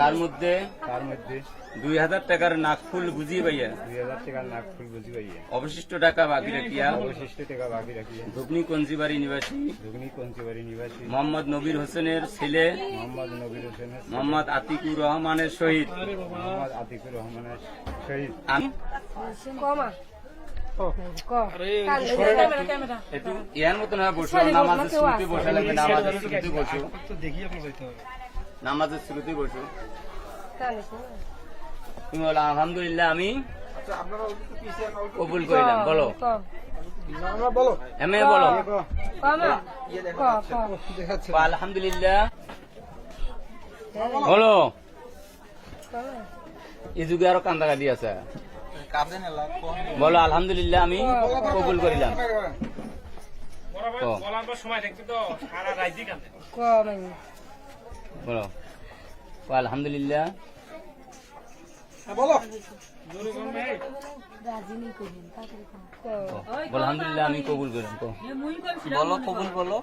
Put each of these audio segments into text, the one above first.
তার মধ্যে তার মধ্যে দুই হাজার টাকার নাক ফুল বুঝিয়ে পাইয়া। দুই হাজার টাকার নাক ফুল বুঝি পাইয়া। অবশিষ্ট টাকা বাকি রাখিয়া অবশিষ্ট টাকা বাকি রাখিয়া। ধুবনি কঞ্জিবাড়ি নিবাসী ধুগনি পঞ্চবাড়ি নিবাসী মোহাম্মদ নবীর হোসেনের ছেলে মোহাম্মদ নবীর হোসেনের ছেলে। মোহাম্মদ আতিকুর রহমানের সহিত মোহাম্মদ আতিকুর রহমানের শহীদ। আমি নামাজের শুরুতে বসে লাগবে নামাজের শুরুতে বসো। নামাজের শুরুতে বসো। তুমি বলো আলহামদুলিল্লাহ আমি কবুল করিলাম বলো। এমএ বলো। কমা ক ক আলহামদুলিল্লাহ। বলো। এই যুগে আরও কান্দা কাটি আছে। বলো আলহামদুলিল্লাহ আমি কবুল করিলাম। বলো। আলহামদুলিল্লাহ। আলহামদুলিল্লাহ আমি কবুল করিলাম ক। বলো কবুল বলো।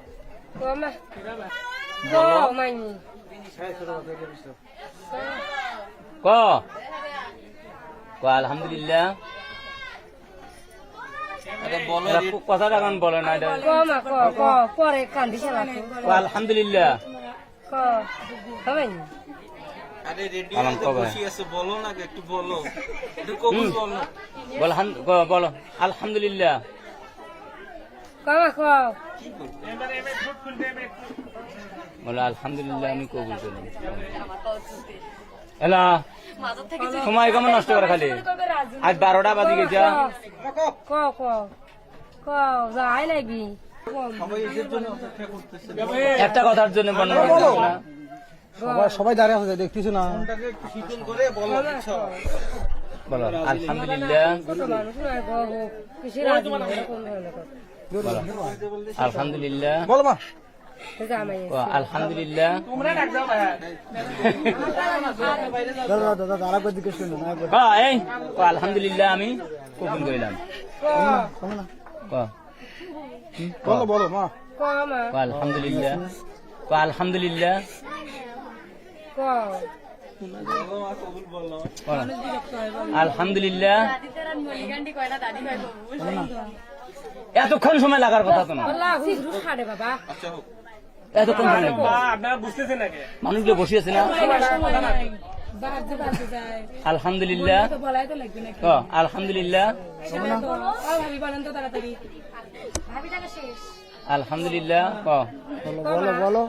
মানে ক? আলহামদুলিল্লাহ। আরে বলো এরা খুব কথাটা এখন বলে না আলহামদুলিল্লাহ। ক কমাই আরে রেডি আলাম কবে? বসে আছে বলো না একটু বলো। একটু কবুল বলো। বলো হাম- ক- বলো। আলহামদুলিল্লাহ। বলো আলহামদুলিল্লাহ আমি কবুল করলাম এলা সময় কেমন নষ্ট করে খালি। আজ বারোটা বাজি গেছে। ক ক ক যাই লাগবি সবাই এসের জন্য অপেক্ষা করতেছে একটা কথার জন্য সবাই সবাই দাঁড়িয়ে আছে দেখতেছি না। ফোনটাকে একটু শীতল করে বলো। আলহামদুলিল্লাহ আলহামদুলিল্লাহ। বলো মা। আলহামদুলিল্লাহ। আলহামদুলিল্লাহ আমি কবুল করলাম। শোনো না ক, বলো বলো মা। কমা আলহামদুলিল্লাহ। আলহামদুলিল্লাহ। আলহামদুলিল্লাহ। এতক্ষণ সময় লাগার কথা তো না। আল্লাহ হুজুর ছাড়ে বাবা। আচ্ছা হোক। এতক্ষণ মানুষগুলো বসে আছে না? আলহামদুলিল্লাহ। আলহামদুলিল্লাহ। আলহামদুলিল্লাহ বলো বলো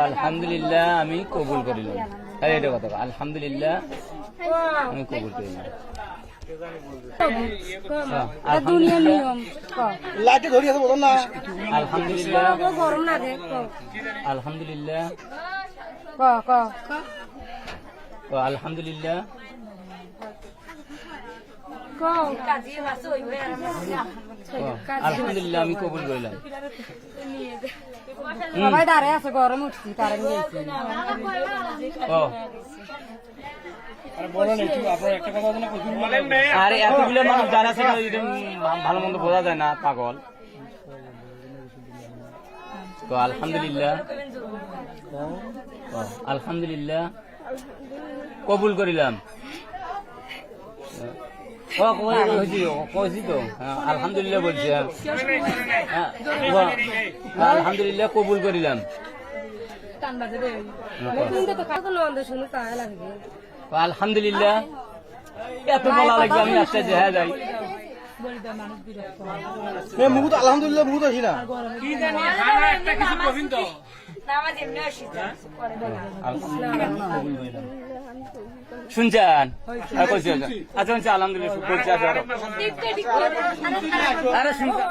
আলহামদুলিল্লাহ আমি কবুল করিলাম আরে এটা কথা আলহামদুলিল্লাহ আমি কবুল করিলাম ক দুনিয়ার নিয়ম। ক লাইটে ধরি আছে বলো না। আলহামদুলিল্লাহ। গরম না আলহামদুলিল্লাহ। ক ক ক, আলহামদুলিল্লাহ। আলহামদুলিল্লাহ আমি কবুল করিলাম। সবাই দাঁড়ায় আছে গরম উঠছি তারা নিয়েছি ক আরে এতগুলো মানুষ যারা ছিল ভালো মন্দ বোঝা যায় না পাগল। তো আলহামদুলিল্লাহ ক, আলহামদুলিল্লাহ কবুল করিলাম। ও, কই- কইছি কইছি তো। হ্যাঁ, আলহামদুলিল্লাহ বলছি হ্যাঁ। হ্যাঁ, আলহামদুলিল্লাহ কবুল করিলাম। আলহামদুলিল্লাহ। এত বলা লাগবে আমি রাস্তায় যে হ্যাঁ যাই। আলহামদুলিল্লাহ আসি না। শুনছেন? হ্যাঁ, কইছি, আচ্ছা আচ্ছা, আলহামদুলিল্লাহ। আরে শুনছেন?